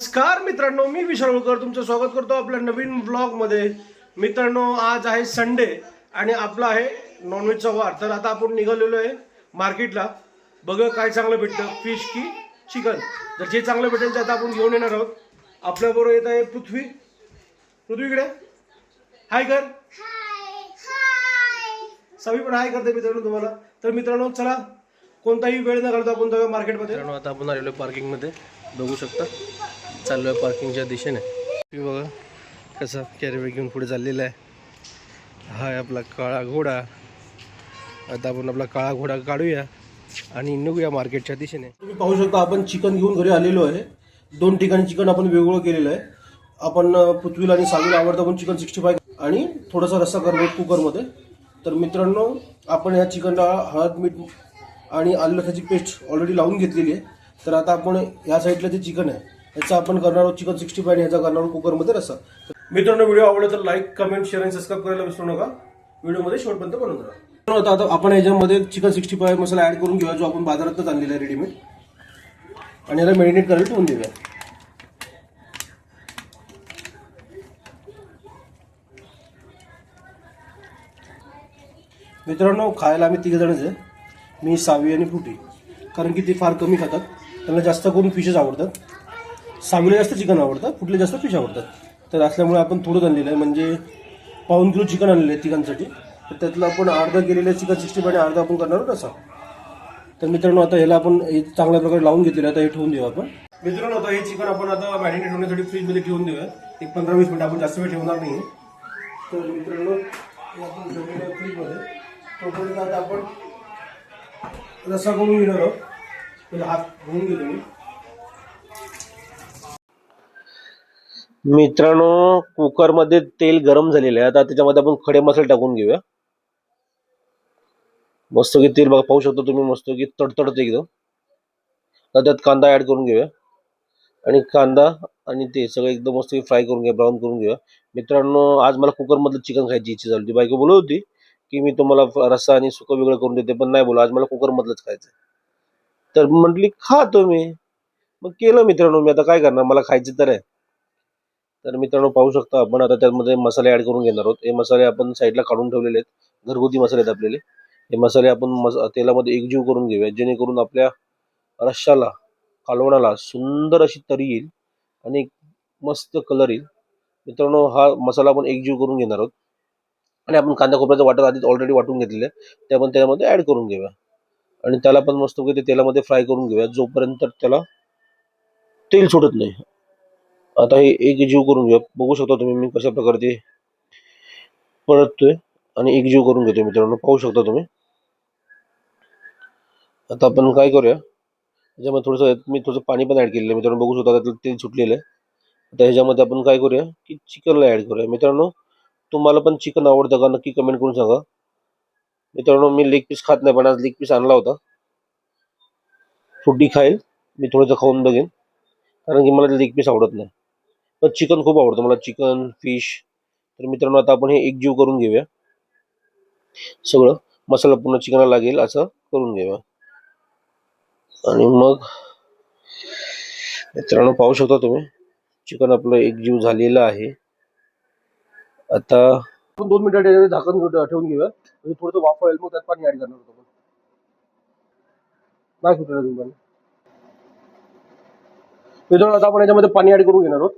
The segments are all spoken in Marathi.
नमस्कार मित्रांनो मी विशाळकर तुमचं स्वागत करतो आपल्या नवीन ब्लॉगमध्ये मित्रांनो आज आहे संडे आणि आपला आहे नॉनव्हेजचा वार. तर आता आपण निघालेलो आहे मार्केटला. बघा काय चांगलं भेटतं. फिश की चिकन जर जे चांगलं भेटेल ते आता आपण घेऊन येणार आहोत. आपल्याबरोबर येत आहे पृथ्वी. पृथ्वीकडे हाय कर सवी पण हाय करते मित्रांनो तुम्हाला. तर मित्रांनो चला. कोणताही वेळ न घालता आपण जाऊया मार्केटमध्ये. मित्रांनो आता आपण आलेलो पार्किंगमध्ये बघू शकता. चाललो आहे पार्किंगच्या दिशेने बघा कसा कॅरीबॅग घेऊन पुढे चाललेला आहे. हा आपला काळा घोडा. आता आपण आपला काळा घोडा काढूया आणि निघूया मार्केटच्या दिशेने. तुम्ही पाहू शकता आपण चिकन घेऊन घरी आलेलो आहे. दोन ठिकाणी चिकन आपण वेगवेगळं केलेलं आहे. आपण पृथ्वीला आणि सागरीला आवडतं आपण चिकन सिक्स्टी फाय आणि थोडासा रस्सा करतो कुकरमध्ये तर मित्रांनो आपण या चिकनला हळद मीठ आणि आलू लसणाची पेस्ट ऑलरेडी लावून घेतलेली आहे. तर आता आपण या साईडला जे चिकन आहे याचा आपण करणार आहोत चिकन सिक्स्टी फाय आणि याचा करणार आहोत कुकरमध्ये रस्सा. मित्रांनो व्हिडिओ आवडला तर लाईक कमेंट शेअर आणि सबस्क्राईब करायला विसरू नका. व्हिडिओमध्ये शेवटपर्यंत बनवून राहा. आता आता आपण याच्यामध्ये chicken sixty five masala add करून घेऊया जो आपण बाजारातच आणलेला आहे रेडीमेड आणि याला मेरिनेट करायला ठेवून देऊया. मित्रांनो खायला आम्ही तिघे जणच आहे. मी सावी आणि फुटी कारण की ते फार कमी खातात. त्यांना जास्त करून फिशेस आवडतात. सावीला जास्त चिकन आवडतं फुटले जास्त फिश आवडतात. तर असल्यामुळे आपण थोडं आणलेलं आहे. म्हणजे पाऊन किलो चिकन आणलेलं आहे तिघांसाठी. तर त्यातलं आपण अर्धा केलेलं आहे चिकन सिक्स्टी आणि अर्धा आपण करणार आहोत असा. तर मित्रांनो आता ह्याला आपण हे चांगल्या प्रकारे लावून घेतलेलं आहे. आता हे ठेवून देऊ आपण. मित्रांनो आता हे चिकन आपण आता मॅरिनेट होण्यासाठी फ्रीजमध्ये ठेवून देऊया एक पंधरा वीस मिनिट आपण जास्त वेळ ठेवणार नाही. तर मित्रांनो आपण ठेवलेलं फ्रीजमध्ये तोपर्यंत आता आपण रस्सा करून घेणार आहोत. म्हणजे हात धुवून घेतो मी. मित्रांनो कुकरमध्ये तेल गरम झालेलं आहे. आता त्याच्यामध्ये आपण खडे मसाले टाकून घेऊया. मस्त की तेल बघा पाहू शकता तुम्ही मस्त की तडतडत एकदम. आता त्यात कांदा ऍड करून घेऊया. आणि कांदा आणि ते सगळं एकदम मस्त फ्राय करून घ्या ब्राऊन करून घेऊया मित्रांनो आज मला कुकरमधलं चिकन खायची इच्छा झाली होती. बायको बोलत होती की मी तुम्हाला रस्सा आणि सुकं वेगळं करून देते पण नाही बोला आज मला कुकरमधलंच खायचं तर म्हटली खा तुम्ही. मग केलं मित्रांनो मी आता काय करणार? मला खायचं तर आहे. तर मित्रांनो पाहू शकता आपण आता त्यामध्ये मसाले ऍड करून घेणार आहोत. हे मसाले आपण साईडला काढून ठेवलेले आहेत. घरगुती मसाले आहेत आपल्याले. हे मसाले आपण मस तेलामध्ये एकजीव करून घेऊया जेणेकरून आपल्या रश्शाला कालवणाला सुंदर अशी तरी येईल आणि मस्त कलर येईल. मित्रांनो हा मसाला आपण एकजीव करून घेणार आहोत. आणि आपण कांदा खोबऱ्याचं वाटण आधीच ऑलरेडी वाटून घेतलेलं आहे. ते आपण त्यामध्ये ॲड करून घेऊया. आणि त्याला पण मस्त ते तेलामध्ये फ्राय करून घेऊया. जोपर्यंत त्याला तेल सुटत नाही. आता हे एक जीव करून घेऊया. बघू शकता तुम्ही मी कशा प्रकारे ते परततोय आणि एक जीव करून घेतो मित्रांनो. पाहू शकता तुम्ही. आता आपण काय करूया? त्याच्यामध्ये थोडंसं मी थोडंसं पाणी पण ऍड केलेलं आहे मित्रांनो. बघू शकता त्यातलं तेल सुटलेलं आहे. आता ह्याच्यामध्ये आपण काय करूया? की चिकनला ऍड करूया. मित्रांनो तुम्हाला पण चिकन आवडतं का? नक्की कमेंट करून सांगा. मित्रांनो मी लेग पीस खात नाही पण आज लेग पीस आणला होता. फुड्डी खाईल. मी थोडंसं खाऊन बघेन. कारण की मला लेग पीस आवडत नाही. पण चिकन खूप आवडतं मला. चिकन फिश तर मित्रांनो आता आपण हे एकजीव करून घेऊया. सगळं. मसाला पूर्ण चिकनला लागेल. असं करून घेऊया. आणि मग मित्रांनो पाहू शकता तुम्ही. चिकन आपलं एकजीव झालेलं आहे. आता आपण दोन मिनिटं झाकण ठेवून घेऊया. म्हणजे थोडंसं वाफ होईल मग त्यात पाणी ऍड करणार होतो नाही सुटलं अजून पाणी. मित्रांनो आता आपण याच्यामध्ये पाणी ऍड करून घेणार आहोत.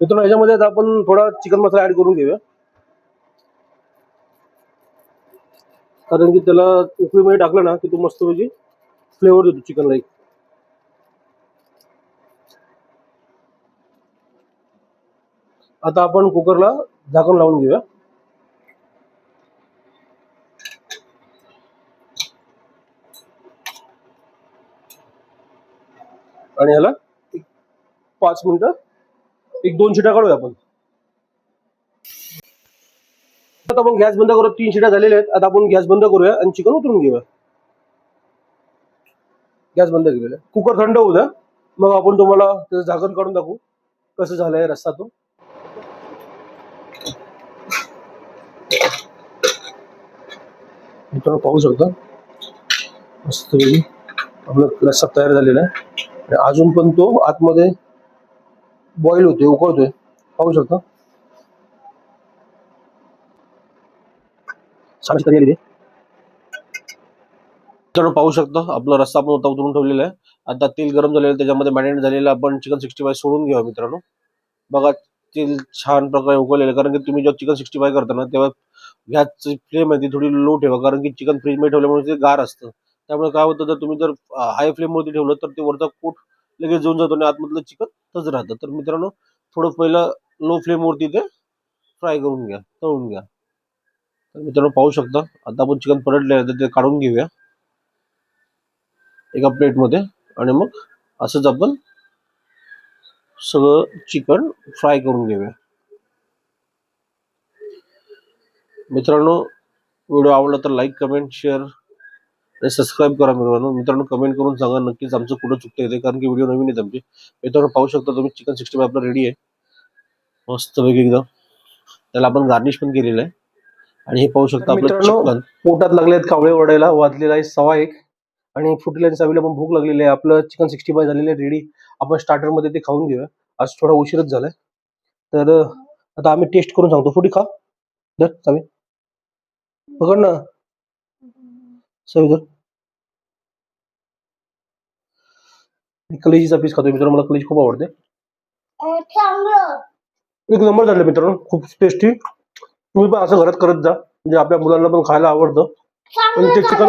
मित्रांनो याच्यामध्ये आता आपण थोडा चिकन मसाला ऍड करून घेऊया. कारण की त्याला उकळीमध्ये टाकलं ना की तो मस्त पैकी फ्लेवर देतो चिकनला एक. आता आपण कुकरला झाकण लावून घेऊया. आणि ह्याला एक पाच मिनिटं एक दोन शिटा काढूया आपण. आता आपण गॅस बंद करू तीन शिटा झालेल्या आहेत. आता आपण गॅस बंद करूया आणि चिकन उतरून घेऊया. गॅस बंद केलेला आहे. कुकर थंड होऊ द्या. मग आपण तुम्हाला त्याचं झाकण काढून दाखवू कसं झालंय रस्सा तो? पाहू शकता? मस्त आपला रस्सा तयार झालेला आहे. आणि अजून पण तो आतमध्ये बॉईल होतोय उकळतोय. पाहू शकता छान तयारी आलेली मित्रांनो पाहू शकता आपला रस्सा आपण होता उतरून ठेवलेला आहे. आता तेल गरम झालेलं त्याच्यामध्ये मॅरिनेट झालेलं आपण चिकन सिक्स्टी फाय सोडून घ्यावं मित्रांनो. बघा तेल छान प्रकारे उकळलेलं आहे. कारण की तुम्ही जेव्हा चिकन सिक्स्टी फाय करता ना तेव्हा गॅसची फ्लेम आहे ती थोडी लो ठेवा. कारण की चिकन फ्रीजमध्ये ठेवल्यामुळे ते गार असतं. त्यामुळे काय होतं जर तुम्ही जर हाय फ्लेमवरती ठेवलं तर ते वरचा कोट लगेच जाऊन जातो आणि आतमधलं चिकन तच राहतं. तर मित्रांनो थोडं पहिलं लो फ्लेमवरती ते फ्राय करून घ्या तळून घ्या. तर मित्रांनो पाहू शकता. आता आपण चिकन पलटले तर ते काढून घेऊया. एका प्लेटमध्ये आणि मग असंच आपण सगळं चिकन फ्राय करून घेऊया. मित्रांनो व्हिडिओ आवडला तर लाईक कमेंट शेअर आणि सबस्क्राईब करा मित्रांनो. मित्रांनो कमेंट करून सांगा नक्कीच आमचं कुठं चुकतं येते कारण की व्हिडिओ नवीन आहेत आमचे. मित्रांनो पाहू शकता तुम्ही चिकन सिक्स्टी फाय आपलं रेडी आहे. मस्तपैकी एकदम. त्याला आपण गार्निश पण केलेलं आहे. आणि हे पाहू शकता आपलं पोटात लागले आहेत कावळे ओढायला वाजलेला आहे सवा एक. आणि फुटल्याच्या चावीला पण भूक लागलेली आहे. आपलं चिकन सिक्स्टी फाय झालेलं आहे रेडी आपण स्टार्टरमध्ये ते खाऊन घेऊया. आज थोडा उशीरच झालाय. तर आता आम्ही टेस्ट करून सांगतो. फुटी खा. धर चावी पकड ना. सवी धर मी कलेजीचा पीस खातो मित्रांनो. मला कलेजी खूप आवडते. एक नंबर झाले मित्रांनो. खूप टेस्टी तुम्ही पण असं घरात करत जा. म्हणजे आपल्या मुलांना पण खायला आवडतं. पण ते चिकन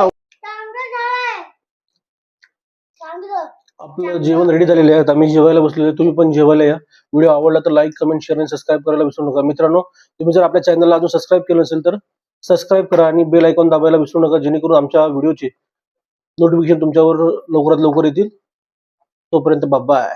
आपलं जेवण रेडी झालेलं आहे. आता आम्ही जेवायला बसलेलो. तुम्ही पण जेवायला या. व्हिडिओ आवडला तर लाईक कमेंट शेअर आणि सबस्क्राईब करायला विसरू नका. मित्रांनो तुम्ही जर आपल्या चॅनलला अजून सबस्क्राईब केलं नसेल तर सबस्क्राईब करा आणि बेल आयकॉन दाबायला विसरू नका. जेणेकरून आमच्या व्हिडिओचे नोटिफिकेशन तुमच्यावर लवकरात लवकर येतील. तोपर्यंत बाय.